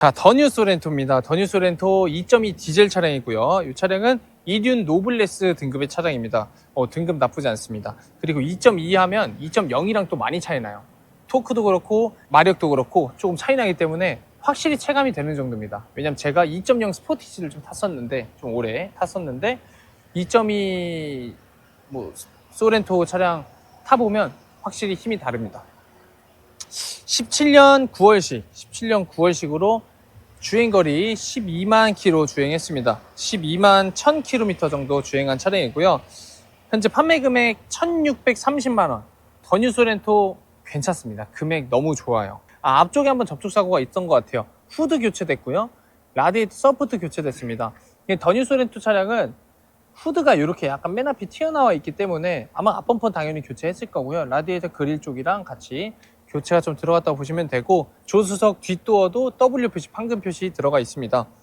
자, 더뉴 소렌토입니다. 더뉴 소렌토 2.2 디젤 차량이고요. 이 차량은 이륜 노블레스 등급의 차량입니다. 어, 등급 나쁘지 않습니다. 그리고 2.2 하면 2.0이랑 또 많이 차이 나요. 토크도 그렇고 마력도 그렇고 조금 차이 나기 때문에 확실히 체감이 되는 정도입니다. 왜냐면 제가 2.0 스포티지를 좀 탔었는데 좀 오래 탔었는데 2.2 뭐 소렌토 차량 타보면 확실히 힘이 다릅니다. 17년 9월식, 17년 9월식으로 주행거리 12만 킬로 주행했습니다. 12만 1000 킬로미터 정도 주행한 차량이고요. 현재 판매 금액 1630만 원. 더뉴 소렌토 괜찮습니다. 금액 너무 좋아요. 아, 앞쪽에 한번 접촉 사고가 있던 것 같아요. 후드 교체됐고요. 라디에이터 서포트 교체됐습니다. 이 더뉴 소렌토 차량은 후드가 이렇게 약간 맨 앞이 튀어나와 있기 때문에 아마 앞범퍼 당연히 교체했을 거고요. 라디에이터 그릴 쪽이랑 같이 교체가 좀 들어갔다고 보시면 되고 조수석 뒷도어도 W 표시, 황금 표시 들어가 있습니다.